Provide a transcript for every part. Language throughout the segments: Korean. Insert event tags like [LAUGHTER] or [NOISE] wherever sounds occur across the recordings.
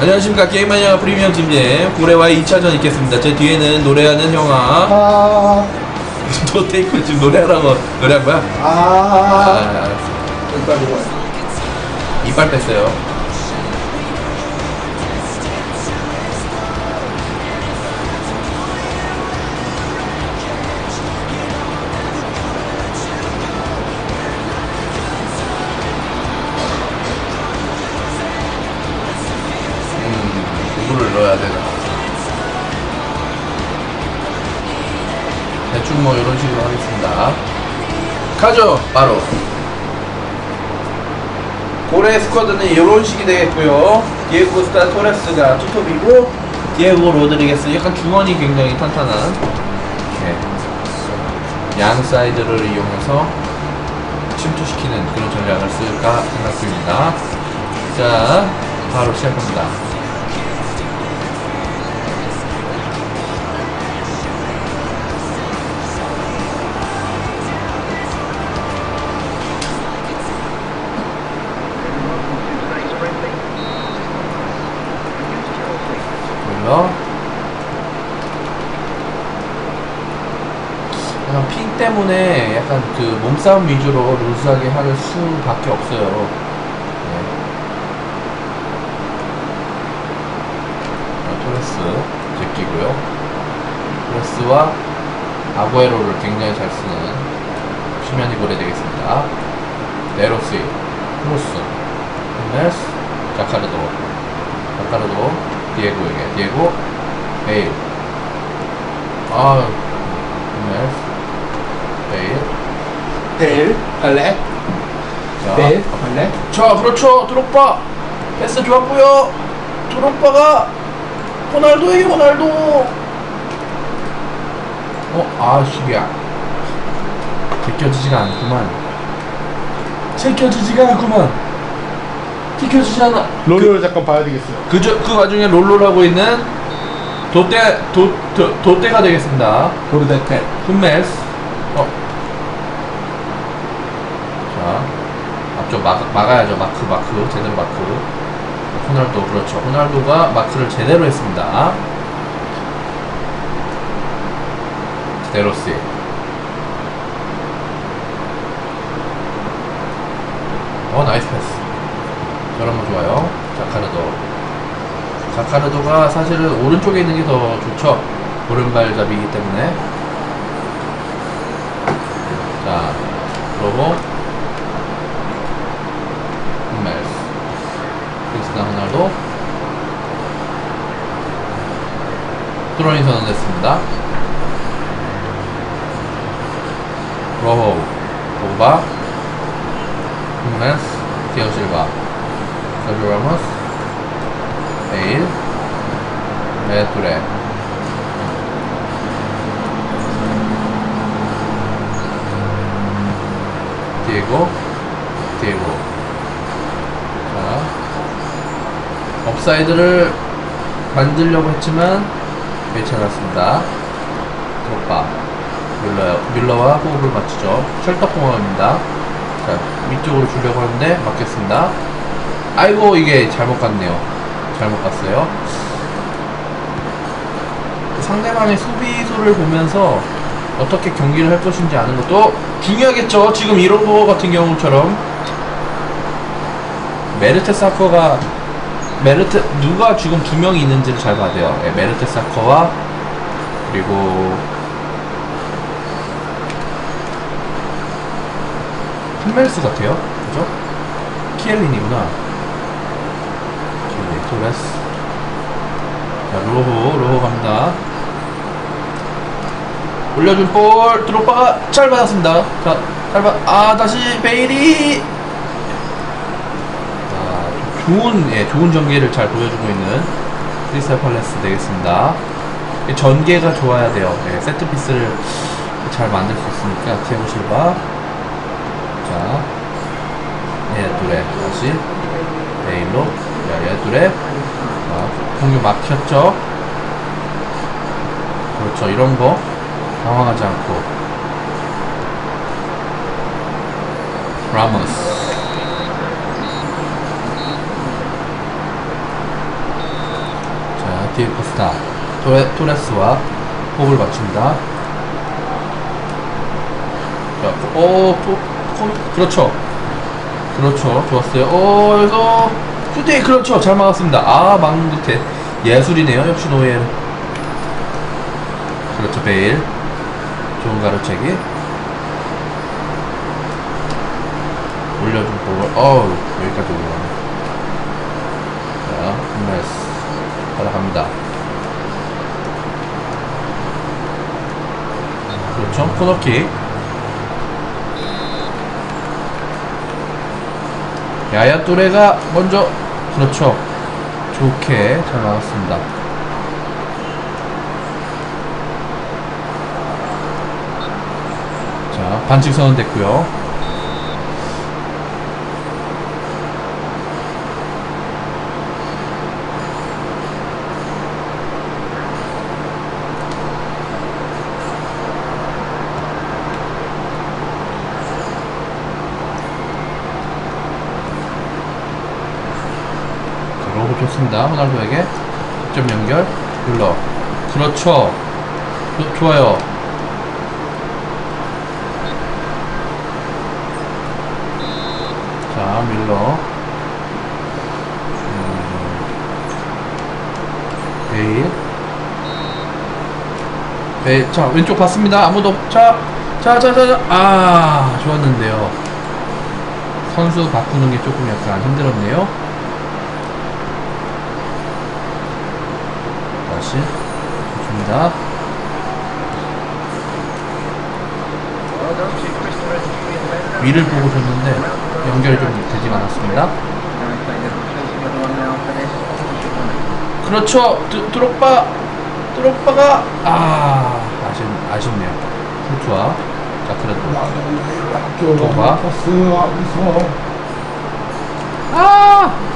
안녕하십니까 게임마니아 프리미엄 팀님 고래와의 2차전 있겠습니다 제 뒤에는 노래하는 형아 아, [LAUGHS] 너 테이크 지금 노래하라고 노래한 거야? 아, 아, 알았어. 일단 이거. 이빨 뺐어요 대충 뭐 이런 식으로 하겠습니다 가죠 바로 고래 스쿼드는 이런 식이 되겠고요. 디에고 스타 토레스가 투톱이고 디에고 로드리게스 약간 중원이 굉장히 탄탄한 양 사이드를 이용해서 침투시키는 그런 전략을 쓸까 생각 중입니다. 자, 바로 시작합니다. 때문에 약간 그 몸싸움 위주로 루즈하게 할 수밖에 없어요. 네. 자, 토레스 제끼고요. 토레스와 아구에로를 굉장히 잘 쓰는 시면이 고래 되겠습니다. 네로스, 크로스, 메스, 자카르도, 자카르도, 디에고에게 디에고 베일 아 메스 베일 베일, 발레, 자, 베일, 발레. 자 그렇죠 드록바 패스 좋았고요 드록바가 호날두에게 호날두 어아 시비야 제껴지지가 않구만 제껴지지가 않구만 지켜지지 않아 롤을 잠깐 봐야 되겠어요. 그, 저, 그 와중에 롤롤하고 있는 도떼, 도, 도, 도떼가 되겠습니다. 도르데테. 흠메스. 어. 자, 앞쪽 막, 막아야죠. 마크, 마크. 제대로 마크. 호날두, 그렇죠. 호날두가 마크를 제대로 했습니다. 데로시. 어, 나이스 패스. 저런 거 좋아요. 자카르도. 자카르도가 사실은 오른쪽에 있는 게 더 좋죠. 오른발잡이기 때문에. 자, 로보. 홈멜스. 크리스나 호날도. 드로잉 선언됐습니다. 로호. 오바. 홈멜스. 디오 실바. 서주 라모스. 베일. 메투레. 디에고. 자. 업사이드를 만들려고 했지만 괜찮았습니다. 드롭바. 뮬러, 뮬러와 호흡을 맞추죠. 셜떡공항입니다. 자, 위쪽으로 주려고 하는데 맞겠습니다. 아이고, 이게 잘못 갔네요. 잘못 갔어요. 상대방의 수비수를 보면서 어떻게 경기를 할 것인지 아는 것도 중요하겠죠. 지금 이런 거 같은 경우처럼 메르테 사커가 메르테 누가 지금 두 명이 있는지를 잘 봐야 돼요. 예, 메르테 사커와 그리고 흠멜스 같아요. 그죠? 키엘린이구나. 키엘린 토레스. 자, 로호, 로호 갑니다. 올려준 볼, 드롭바가 잘 받았습니다. 자, 잘 받, 아, 다시 베일이! 아, 좋은, 예, 좋은 전개를 잘 보여주고 있는 크리스탈 팔레스 되겠습니다. 이 전개가 좋아야 돼요. 예, 세트 피스를 잘 만들 수 있으니까, 티아고 실바. 자, 예, 둘에, 다시, 베일로, 야, 예, 둘에, 자, 공유 막혔죠? 그렇죠, 이런 거. 당황하지 않고. 라모스. 디에고 코스타 토레, 토레스와 호흡을 맞춥니다. 자, 오, 또, 또, 그렇죠. 그렇죠. 좋았어요. 오, 여기서 슈팅! 그렇죠. 잘 막았습니다. 아, 막는 듯해. 예술이네요. 역시 노엘. 그렇죠. 베일. 좋은 가로채기. 올려준 볼. 어우, 여기까지 올라가네. 자, 홈레스. 따라갑니다. 그렇죠. 코너킥. 야야 또레가 먼저 그렇죠 좋게 잘 막았습니다 자 반칙 선언됐고요 좋습니다. 호날두에게 득점 연결. 눌러. 그렇죠. 조- 좋아요. 자, 밀러. 음, 베일. 베일. 자, 왼쪽 봤습니다. 아무도. 없- 자, 자, 자, 자, 자. 아, 좋았는데요. 선수 바꾸는 게 조금 약간 힘들었네요. 다시 좋습니다. 위를 보고 줬는데 연결이 좀 되지가 않았습니다. 그렇죠. 드, 드록바 드록바가 아 아쉽 아쉽네요. 풀투와 자 그래도 도바. 버스 어디서 아!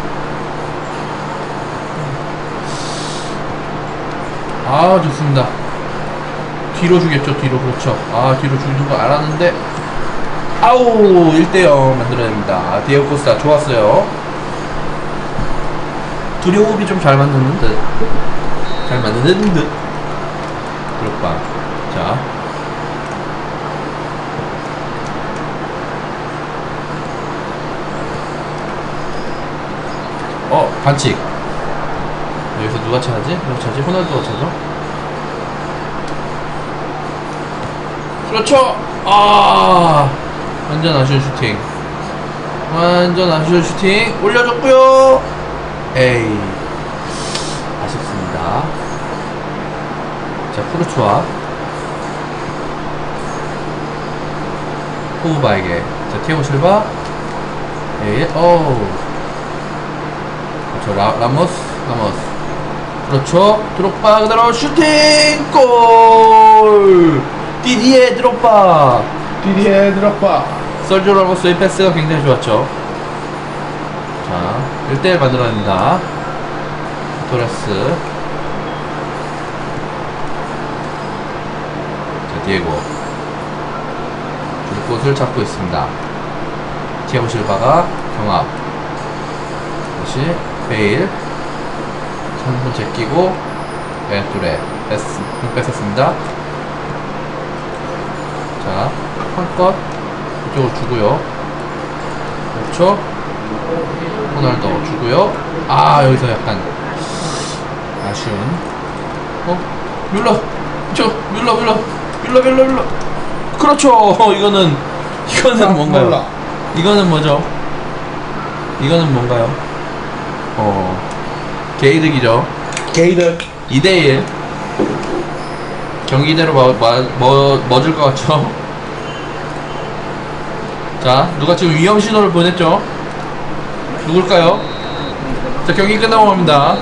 아, 좋습니다. 뒤로 주겠죠, 뒤로. 그렇죠. 아, 뒤로 주는 거 알았는데. 아우, 1대0 만들어야 됩니다. 디에고 코스타 좋았어요. 호흡이 좀 잘 맞는 듯. 잘 맞는 듯. 그렇다. 자. 어, 반칙. 여기서 누가 차지? 누가 차지? 호날두가 차죠? 그렇죠! 아, 완전 아쉬운 슈팅. 완전 아쉬운 슈팅. 올려줬고요 에이. 아쉽습니다. 자, 프루츠와 호우바에게. 자, 티아고 실바. 에이, 어우. 그렇죠. 라, 라모스, 라모스. 그렇죠. 드록바 그대로 슈팅 골. 디디에 드록바. 디디에 드롭바 설조 라모스의 패스가 굉장히 좋았죠. 자, 1대1 만들어냅니다. 토레스. 자, 디에고. 줄 곳을 잡고 있습니다. 티아고 실바가 경합. 다시 베일. 손손 제끼고 왼쪽에 패스, 뺏었습니다. 자, 한껏 이쪽으로 주고요. 그렇죠? 호날두 주고요. 아, 여기서 약간 아쉬운. 어? 뮬러! 저, 뮬러, 뮬러! 뮬러, 뮬러, 뮬러! 그렇죠! [LAUGHS] 이거는, 이거는 뭔가요? 이거는 뭐죠? 이거는 뭔가요? 어, 개이득이죠. 게이드 2대1 경기대로 뭐, 뭐, 뭐, 멎을 것 같죠? 자 누가 지금 위험 신호를 보냈죠? 누굴까요? 자 경기 끝나고 갑니다